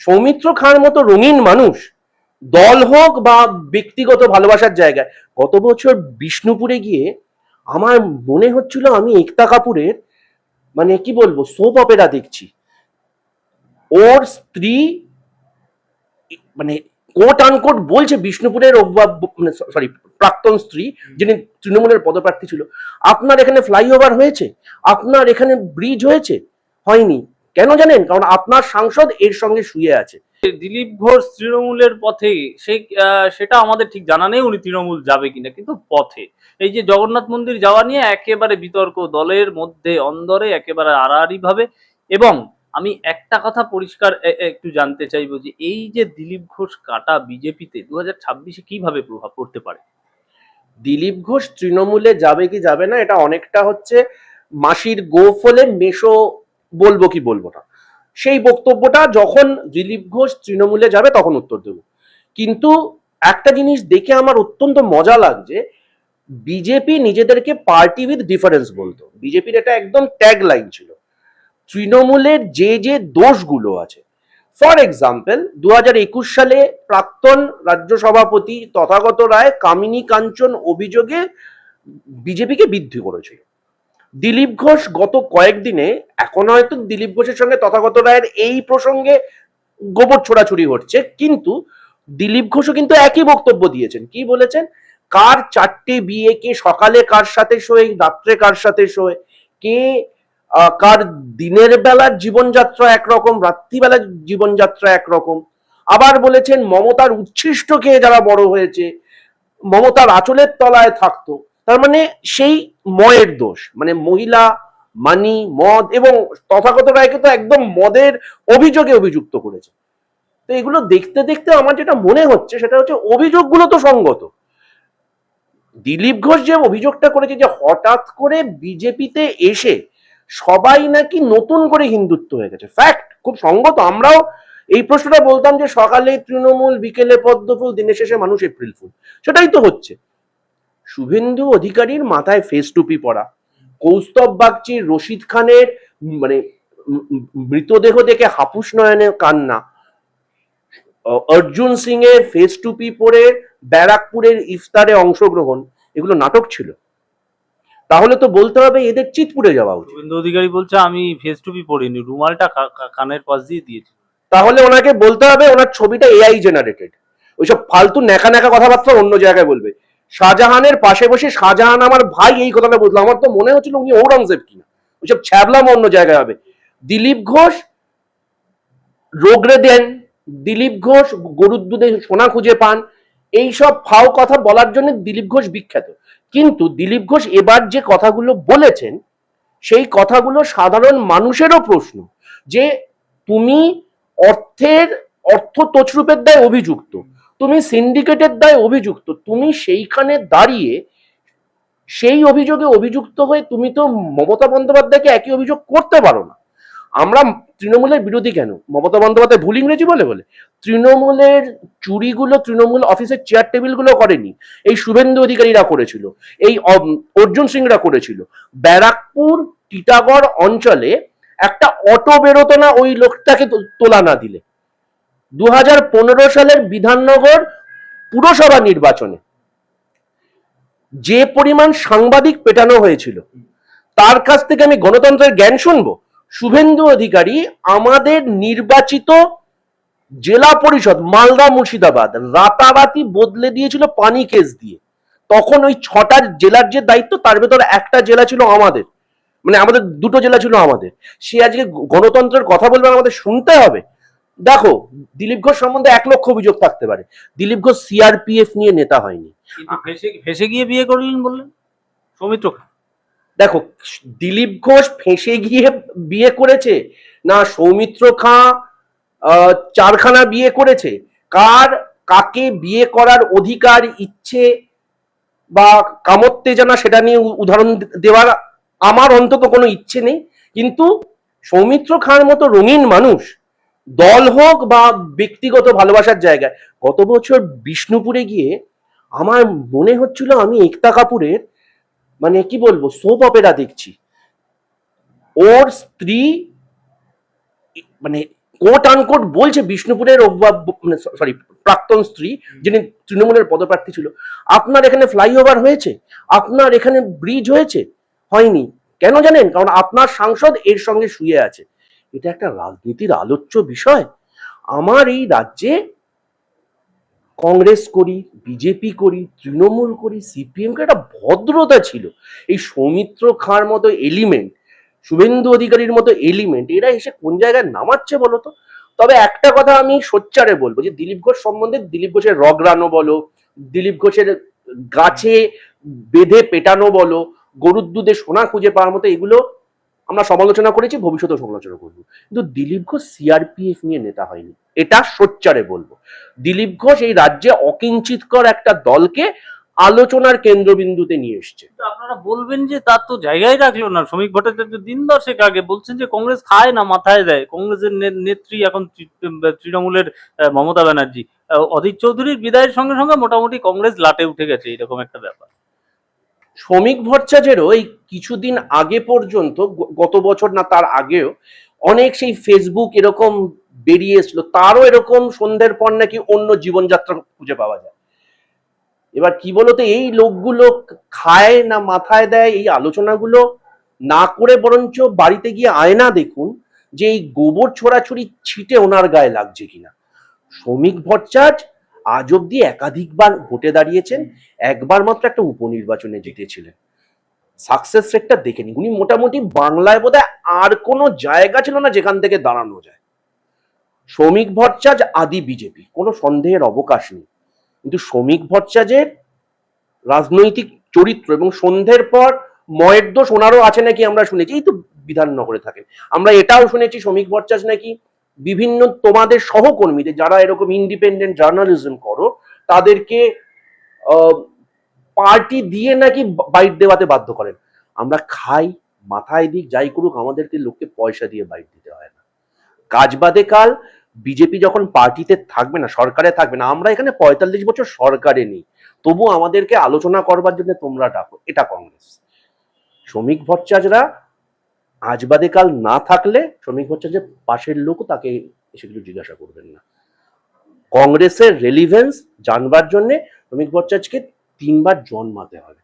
সৌমিত্র খাঁর মতো রঙিন মানুষ দল হোক বা ব্যক্তিগত ভালোবাসার জায়গায়, গত বছর বিষ্ণুপুরে গিয়ে আমার মনে হচ্ছিল আমি একতা কাপুরের মানে কি বলব, সোপ অপেরা দেখছি। ওর স্ত্রী মানে কোট আনকোট বলছে বিষ্ণুপুরের মানে সরি প্রাক্তন স্ত্রী, যিনি তৃণমূলের পদপ্রার্থী ছিল, আপনার এখানে ফ্লাইওভার হয়েছে? আপনার এখানে ব্রিজ হয়েছে? হয়নি। কেন জানেন? কারণ আপনার সাংসদ এর সঙ্গে শুয়ে আছে। দিলীপ ঘোষ তৃণমূলের পথে সে সেটা আমাদের ঠিক জানা নেই উনি তৃণমূল যাবে কিনা কিন্তু পথে। এই যে জগন্নাথ মন্দির যাওয়া নিয়ে একেবারে বিতর্ক দলের মধ্যে অন্দরে একেবারে আড়াআড়ি ভাবে। এবং আমি একটা কথা পরিষ্কার একটু জানতে চাইব যে এই যে দিলীপ ঘোষ কাটা বিজেপিতে দু হাজার ছাব্বিশে কীভাবে প্রভাব পড়তে পারে? দিলীপ ঘোষ তৃণমূলে যাবে কি যাবে না এটা অনেকটা হচ্ছে মাসির গোফলে মেশো বলব কি বলব না। সেই বক্তব্যটা যখন দিলীপ ঘোষ তৃণমূলে যাবে তখন উত্তর দেব। কিন্তু একটা জিনিস দেখে আমার অত্যন্ত মজা লাগছে, বিজেপি নিজেদেরকে পার্টি উইথ ডিফারেন্স বলতো। বিজেপির এটা একদম ট্যাগ লাইন ছিল। তৃণমূলের যে যে দোষগুলো আছে ফর এক্সাম্পল দু সালে প্রাক্তন রাজ্য সভাপতি তথাগত রায় কামিনী কাঞ্চন অভিযোগে বিজেপিকে বৃদ্ধি করেছিল। দিলীপ ঘোষ গত কয়েকদিনে, এখন হয়তো দিলীপ ঘোষের সঙ্গে তথাগত রায়ের এই প্রসঙ্গে গোবর ছোড়াছুড়ি হচ্ছে, কিন্তু দিলীপ ঘোষও কিন্তু একই বক্তব্য দিয়েছেন। কি বলেছেন? কার চারটে বিয়ে, কে সকালে কার সাথে শোয়, রাত্রে কার সাথে শোয়, কে কার দিনের বেলার জীবনযাত্রা একরকম রাত্রিবেলার জীবনযাত্রা একরকম। আবার বলেছেন, মমতার উচ্ছিষ্ট খেয়ে যারা বড় হয়েছে, মমতার আঁচলের তলায় থাকতো। তার মানে সেই ময়ের দোষ মানে মহিলা, মানি, মদ এবং তথাগত রায়কে তো একদম মদের অভিযোগে অভিযুক্ত করেছে। তো এগুলো দেখতে দেখতে আমার যেটা মনে হচ্ছে সেটা হচ্ছে অভিযোগগুলো তো সঙ্গত। দিলীপ ঘোষ যে অভিযোগটা করেছে যে হঠাৎ করে বিজেপিতে এসে সবাই নাকি নতুন করে হিন্দুত্ব হয়ে গেছে। ফ্যাক্ট খুব সঙ্গত। আমরাও এই প্রশ্নটা বলতাম যে সকালে তৃণমূল, বিকেলে পদ্মফুল, দিনের শেষে মানুষ এপ্রিল ফুল। সেটাই তো হচ্ছে। শুভেন্দু অধিকারীর মাথায় ফেস টুপি পরা। কৌস্তব বাগচির রশিদ খানের মানে মৃতদেহ দেখে হাপুস নয়নে কান্না। অর্জুন সিং এর ফেস টুপি পরে ব্যারাকপুরের ইফতারে অংশগ্রহণ এগুলো নাটক ছিল। তাহলে তো বলতে হবে এদের চিতপুরে যাওয়া উচিত। শুভেন্দু অধিকারী বলছে আমি ফেস টুপি পরিনি রুমালটা কানের পাশ দিয়ে দিয়েছি। তাহলে ওনাকে বলতে হবে ওনার ছবিটা এআই জেনারেটেড ওইসব ফালতু ন্যাকা ন্যাকা কথাবার্তা অন্য জায়গায় বলবে। শাহজাহানের পাশে বসে শাহজাহান আমার ভাই এই কথাটা বলল। আমার তো মনে হচ্ছিল উনি ঔরঙ্গজেব কিনা। ওইসব ছ্যাবলাম অন্য জায়গায় হবে। দিলীপ ঘোষ, রোগড়ে দেন। দিলীপ ঘোষ, গরুর দুধে সোনা খুঁজে পান। এইসব ফাও কথা বলার জন্য দিলীপ ঘোষ বিখ্যাত। কিন্তু দিলীপ ঘোষ এবার যে কথাগুলো বলেছেন, সেই কথাগুলো সাধারণ মানুষেরও প্রশ্ন। যে তুমি অর্থের অর্থ তছরূপের দায় অভিযুক্ত। তুমি সিন্ডিকেটের দায় অভিযুক্ত, তুমি সেইখানে দাঁড়িয়ে সেই অভিযোগে অভিযুক্ত হয়ে তুমি তো মমতা বন্দ্যোপাধ্যায়কে একই অভিযোগ করতে পারো না। আমরা তৃণমূলের বিরোধী কেন? মমতা বন্দ্যোপাধ্যায় ভুল ইংরেজি বলে বলে। তৃণমূলের চুরিগুলো তৃণমূল অফিসের চেয়ার টেবিলগুলো করেনি। এই শুভেন্দু অধিকারীরা করেছিল। এই অর্জুন সিংরা করেছিল। ব্যারাকপুর, টিটাগড় অঞ্চলে একটা অটো বেরোতো না ওই লোকটাকে তোলা না দিলে। দু হাজার পনেরো সালের বিধাননগর পুরসভা নির্বাচনে যে পরিমাণ সাংবাদিক পেটানো হয়েছিল, তার কাছ থেকে আমি গণতন্ত্রের জ্ঞান শুনব। শুভেন্দু অধিকারী আমাদের নির্বাচিত জেলা পরিষদ, মালদা মুর্শিদাবাদ, রাতারাতি বদলে দিয়েছিল পানি কেস দিয়ে। তখন ওই ছটা জেলার যে দায়িত্ব, তার ভেতর একটা জেলা ছিল আমাদের। মানে আমাদের দুটো জেলা ছিল আমাদের। সে আজকে গণতন্ত্রের কথা বলবে, আমাদের শুনতে হবে। দেখো দিলীপ ঘোষ সম্বন্ধে এক লক্ষ অভিযোগ থাকতে পারে। দিলীপ ঘোষ সিআরপিএফ নিয়ে নেতা হয়নি। ফেসে গিয়ে বিয়ে করলেন বললেন? সৌমিত্র দেখো দিলীপ ঘোষ ফেঁসে গিয়ে বিয়ে করেছে? না সৌমিত্র খাঁ চারখানা বিয়ে করেছে। কার কাকে বিয়ে করার অধিকার ইচ্ছে বা কামোত্তেজনা সেটা নিয়ে উদাহরণ দেওয়ার আমার অন্তত কোনো ইচ্ছে নেই। কিন্তু সৌমিত্র খাঁর মতো রঙিন মানুষ দল হোক বা ব্যক্তিগত ভালোবাসার জায়গায়, গত বছর বিষ্ণুপুরে গিয়ে আমার মনে হচ্ছিল আমি একতা কাপুরের মানে কি বলব, সোপ অপেরা দেখছি। ওর স্ত্রী মানে কোট আনকোট বলছে বিষ্ণুপুরের সরি প্রাক্তন স্ত্রী, যিনি তৃণমূলের পদপ্রার্থী ছিল, আপনার এখানে ফ্লাইওভার হয়েছে? আপনার এখানে ব্রিজ হয়েছে? হয়নি। কেন জানেন? কারণ আপনার সাংসদ এর সঙ্গে শুয়ে আছে। এটা একটা রাজনীতির আলোচ্য বিষয়। আমার এই রাজ্যে কংগ্রেস করি, বিজেপি করি, তৃণমূল করি, সিপিএম কে একটা ভদ্রতা ছিল। এই সৌমিত্র খাঁর মতো এলিমেন্ট শুভেন্দু অধিকারীর মতো এলিমেন্ট এরা এসে কোন জায়গায় নামাচ্ছে বলতো তবে একটা কথা আমি সোচ্চারে বলব যে দিলীপ ঘোষ সম্বন্ধে দিলীপ ঘোষের রগরানো বলো, দিলীপ ঘোষের গাছে বেঁধে পেটানো বলো, গরুর দুধে সোনা খুঁজে পাওয়ার মতো এগুলো আমরা সমালোচনা করেছি, ভবিষ্যতেও সমালোচনা করব। কিন্তু দিলীপ ঘোষ সিআরপিএফ নিয়ে নেতা হয়নি। এটা সোচ্চারে বলব। দিলীপ ঘোষ এই রাজ্যে অকিঞ্চিতকর একটা দলকে আলোচনার কেন্দ্রবিন্দুতে নিয়ে এসছে। আপনারা বলবেন যে তার তো জায়গায় রাখল না। শ্রমিক ভট্টাচার্য দিন দশেক আগে বলছেন যে কংগ্রেস খায় না, মাথায় দেয়। কংগ্রেসের নেত্রী এখন তৃণমূলের মমতা ব্যানার্জি। অধীর চৌধুরীর বিদায়ের সঙ্গে সঙ্গে মোটামুটি কংগ্রেস লাটে উঠে গেছে, এরকম একটা ব্যাপার। শ্রমিক ভট্টাচার্যেরও এই কিছুদিন আগে পর্যন্ত গত বছর না তার আগেও, অনেক সেই ফেসবুক এরকম বেরিয়ে এসলো তারও এরকম সন্ধ্যের পর নাকি অন্য জীবনযাত্রা খুঁজে পাওয়া যায়। এবার কি বলতো, এই লোকগুলো খায় না মাথায় দেয় এই আলোচনাগুলো না করে বরঞ্চ বাড়িতে গিয়ে আয়না দেখুন যে এই গোবর ছোড়াছুড়ি ছিটে ওনার গায়ে লাগছে কিনা। শ্রমিক ভট্টাচার্য আজ অব্দি একাধিকবার ভোটে দাঁড়িয়েছেন, একবার মাত্র একটা উপনির্বাচনে জিতেছিলেন। সাকসেস রেটটা দেখে নিন। উনি মোটামুটি বাংলায় বোধহয় আর কোনো জায়গা ছিল না যেখান থেকে দাঁড়ানো যায়। শ্রমিক ভট্টাচার্য, আদি বিজেপি, কোনো সন্দেহের অবকাশ নেই। কিন্তু শ্রমিক ভট্টাচার্যের রাজনৈতিক চরিত্র এবং সন্ধ্যের পর ময়ের দোষ ওনারও আছে নাকি আমরা শুনেছি? এই তো বিধাননগরে থাকেন আমরা এটাও শুনেছি, শ্রমিক ভট্টাচার্য নাকি বিভিন্ন তোমাদের সহকর্মীদের যারা এরকম ইন্ডিপেন্ডেন্ট জার্নালিজম করো, তাদেরকে পার্টি দিয়ে নাকি বাইট দেওয়াতে বাধ্য করেন। আমরা খাই, মাথায় দিক, যাই করুক, আমাদেরকে লোককে পয়সা দিয়ে বাইট দিতে হয় না। কাজ বাদে কাল বিজেপি যখন পার্টিতে থাকবে না, সরকারে থাকবে না, আমরা এখানে পঁয়তাল্লিশ বছর সরকারে নেই। তবু আমাদেরকে আলোচনা করবার জন্য তোমরা ডাকো, এটা কংগ্রেস। শ্রমিক ভট্টাচার্যরা আজ বাদে কাল না থাকলে শ্রমিক হচ্ছে যে পাশের লোক, তাকে সেগুলো জিজ্ঞাসা করবেন না। কংগ্রেসের রেলিভেন্স জানবার জন্যে শ্রমিক ভট্টাচার্যকে তিনবার জন্মাতে হবে।